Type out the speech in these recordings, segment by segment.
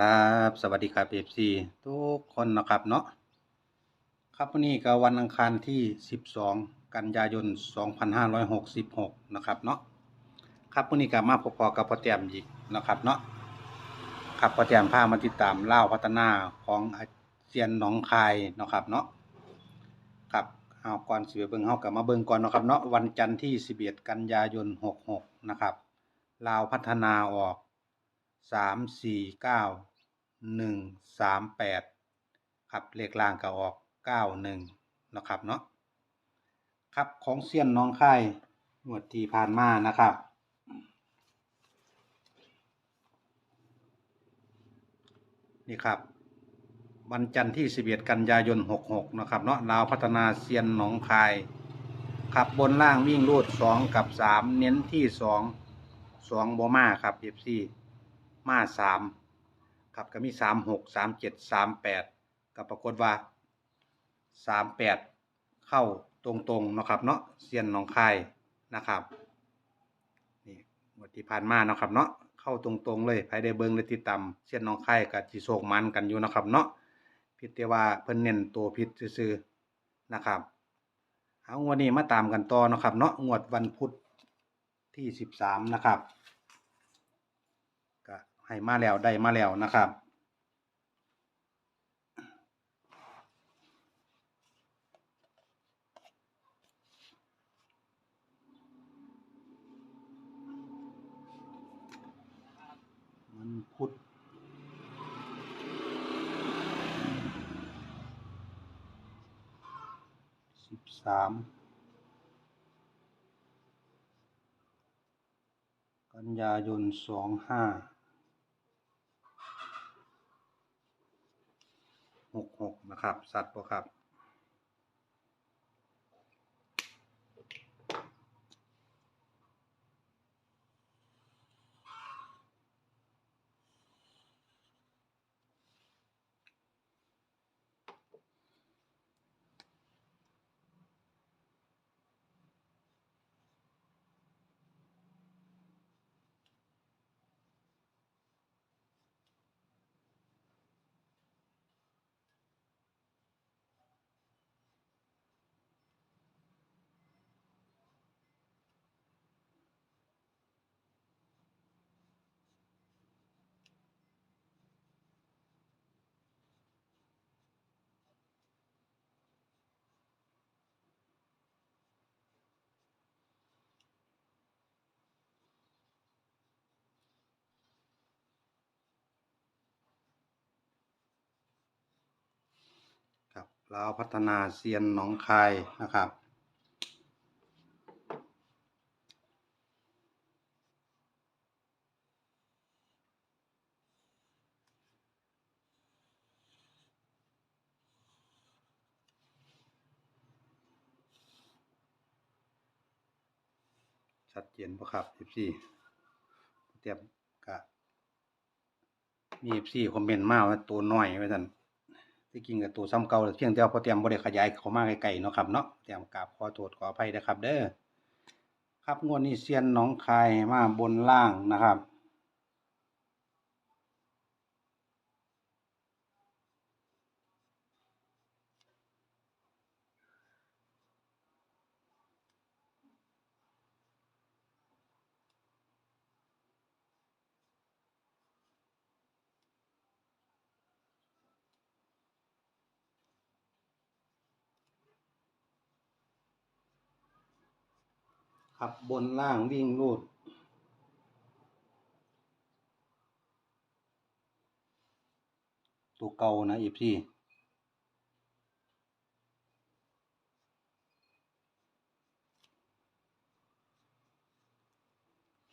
ครับสวัสดีครับเอฟซีทุกคนนะครับเนาะครับวันนี้ก็วันอังคารที่ 12 กันยายน 2566 นะครับเนาะครับวันนี้ก็มาพบกับพ่อแต้มอีกนะครับเนาะครับพ่อแต้มพามาติดตามเล่าพัฒนาของอาเซียนหนองคายนะครับเนาะครับเอาก่อนสิไปเบิ่งเฮาก็มาเบิ่งก่อนนะครับเนาะวันจันทร์ที่ 11 กันยายน 66 นะครับลาวพัฒนาออก สามสี่เก้าหนึ่งสามแปดครับเลขล่างก็ออกเก้าหนึ่งนะครับเนาะครับของเซียนน้องค่ายงวดที่ผ่านมานะครับนี่ครับวันจันทร์ที่ 11 กันยายน 66 นะครับเนาะลาวพัฒนาเซียนหนองคาย ขับบนล่างวิ่งรูด 2 กับ 3 เน้นที่ 2 2บ่มาครับ FC มา3ครับก็มี3 6 3 7 3 8ก็ปรากฏว่า38เข้าตรงๆเนาะครับเนาะเซียนหนองคายนะครับนี่งวดที่ผ่านมาเนาะครับเนาะเข้าตรงๆเลยภายได้เบิ่งได้ติดตามเส้นน้องไข่กับจิโศกมันกันอยู่นะครับเนาะพิดแต่ว่าเพิ่นเน้นตัวพิษซื่อๆนะครับเอางวดนี้มาตามกันต่อนะครับ เนาะงวดวันพุธที่สิบสามนะครับ ให้มาแล้วได้มาแล้วนะครับ มันพุทธสิบสามกันยายนสองห้า หกหกนะครับ สัตว์ปรับครับ เราวพัฒนาเซียนหนองคายนะครับ ชัดเจนปะครับ14เตรียมกะมี FC คอมเมนต์มาว่าตัวน้อยไว้ท่าน ที่จริงกับตัวซ้ำเก่าเพียงแต่ว่าพอเตรียมบริขยายเขามาไกลๆเนาะครับเนาะเตรียมกราบขอโทษขออภัยนะครับ เด้อครับงวดนี้เซียนน้องคายมาบนล่างนะครับ ครับบนล่างวิ่งรูด ตัวเก่านะอีพี่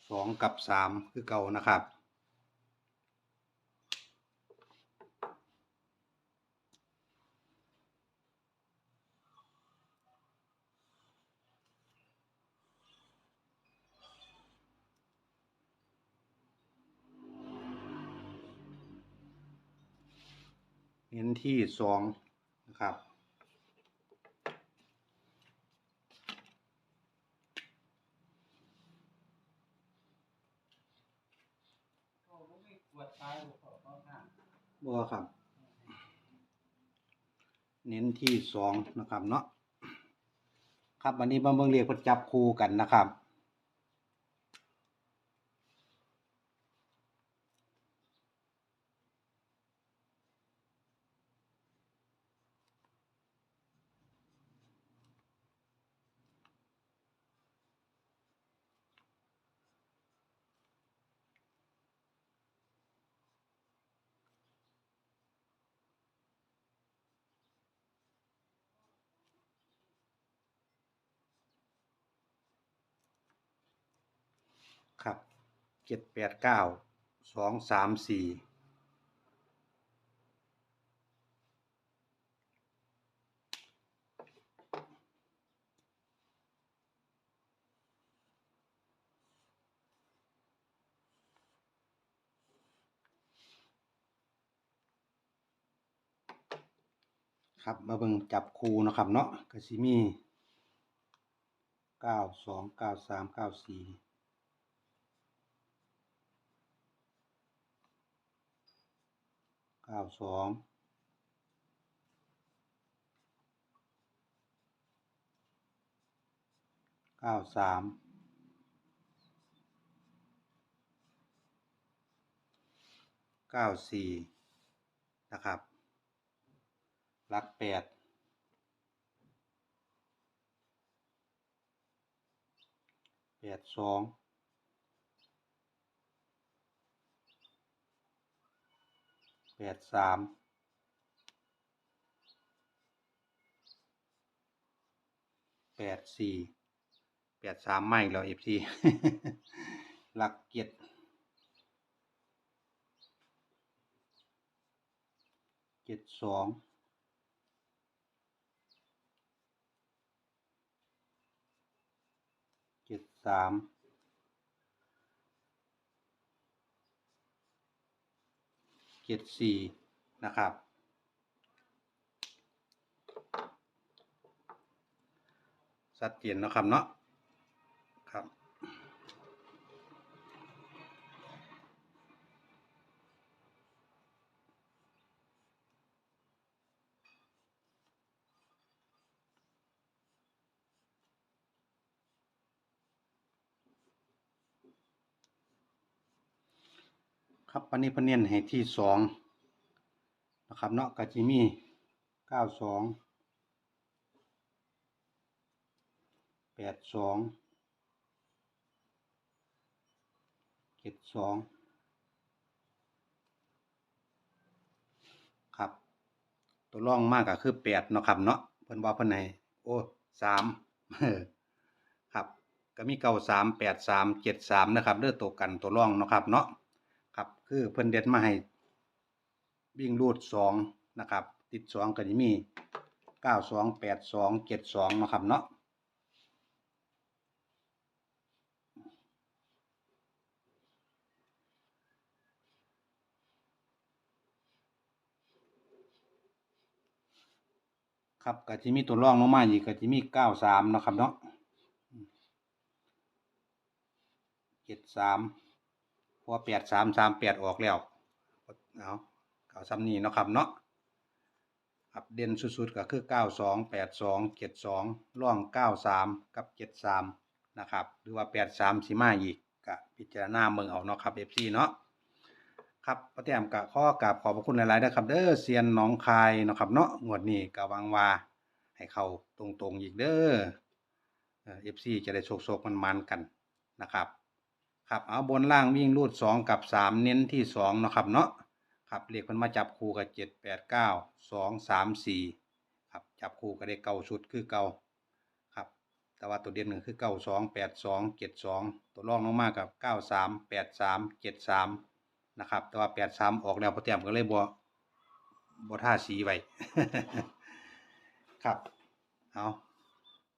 สองกับสามคือเก่านะครับ เน้นที่สองนะครับโอ้ลูกนี่ปวดซ้ายปวดขอเข้าข้างบัวครับ เน้นที่สองนะครับเนาะ ครับวันนี้มาเบิ่งเรียกพจับคู่กันนะครับ ครับเจ็ดแปดเก้าสองสามสี่ครับมาเบิ่งจับคูนะครับเนาะก็สิมีเก้าสองเก้าสามเก้าสี่ เก้าสองเก้าสามเก้าสี่นะครับลักแปดแปดสอง ปดสามแปดสี่แปดสามไม่แล้วเอฟซีหลักเจ็ดเจ็ดสองเจ็ดสาม เจ็ดสี่นะครับ ชัดเจนนะครับเนาะ ครับวันนี้พนเนียนให้ที่สองนะครับเนาะก็จิมี่เก้าสองแปดสองเจ็ดสองครับ ตัวร่องมากก็คือแปดเนาะครับเนาะเพิ่นว่าเพิ่นให้โอ้สามครับ ก็มีเก้าสามแปดสามเจ็ดสามนะครับเลือตัวกันตัวร่องเนาะครับเนาะ คือเพิ่นเด็ดมาให้วิ่งรูดสองนะครับ ติดสองก็จะมีเก้าสองแปดสองเจ็ดสองนะครับเนาะครับก็จะมีตัวร่องลงมาอีกก็จะมีเก้าสามนะครับเนาะเจ็ดสาม พราะแปดสามสามแปดออกแล้วเอาเก่าซ้ำนี้เนาะครับเนาะครับเด่นสุดๆก็คือเก้าสองแปดสองเจ็ดสองร่องเก้าสามกับเจ็ดสามนะครับ หรือว่าแปดสามสีมาอีกก็พิจารณาเมืองเอาเนาะครับเอฟซีเนาะครับประเตียมกะข้อกราบขอบพระคุณหลายๆนะครับ เด้อเซียนหน้องคายเนาะครับเนาะงวดนี้ก็หวังว่าให้เข้าตรงๆอีกเด้อเอฟซีจะได้โชคๆมันๆกันนะครับ ครับเอาบนล่างวิ่งรูดสองกับสามเน้นที่สองเนาะครับเนาะครับเรียกมันมาจับคู่กับเจ็ดแปดเก้าสองสามสี่ครับจับคู่ก็ได้เก้าชุดคือเก้าครับ แต่ว่าตัวเด่นหนึ่งคือเก้าสองแปดสองเจ็ดสองตัวรองลงมากับเก้าสามแปดสามเจ็ดสามนะครับแต่ว่าแปดสามออกแล้วพอเตรียมก็เลยบัวบัวท่าสีไว้ครับเอา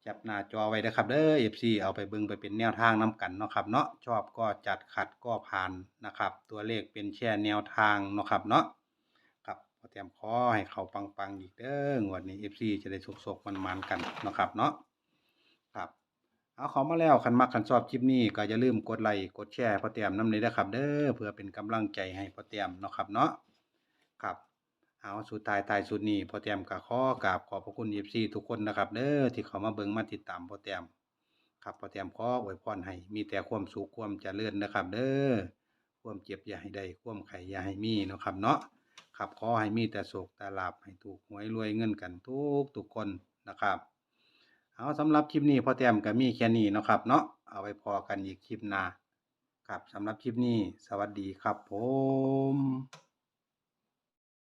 จับหน้าจอไว้นะครับเด้อ FC เอาไปเบิ่งไปเป็นแนวทางนํกันเนาะครับเนาะชอบก็จัดขัดก็ผ่านนะครับ ตัวเลขเป็นแค่แนวทางเนาะครับเนาะครับพอเตรียมขอให้เขาปังๆอีกเด้องวดนี้ FC จะได้สุกๆมันๆกันเนาะครับเนาะครับเอาขามาแล้วคันมักคันชอบคลิปนี้ก็อย่าลืมกดไลค์กดแชร์พอเตรียมน้ำเลยนะครับเด้อเพื่อเป็นกำลังใจให้พอเตรียมเนาะครับเนาะครับ เอาสุดท้ายท้ายสุดนี้พอเตรียมก็ขอกราบขอบพระคุณ FC ทุกคนนะครับเด้อที่เขามาเบิ่งมาติดตามพอเตรียมครับพอเตรียมขออวยพรให้มีแต่ความสุขความเจริญนะครับ เด้อความเจ็บอย่าให้ได้ความไข่อย่าให้มีนะครับเนาะครับขอให้มีแต่โศกแต่ลาบให้ถูกหวยรวยเงินกันทุกทุกคนนะครับ เอาสำหรับคลิปนี้พอเตรียมก็มีแค่นี้นะครับ เนาะเอาไว้พอกันอีกคลิปหน้าครับสำหรับคลิปนี้ สวัสดีครับผม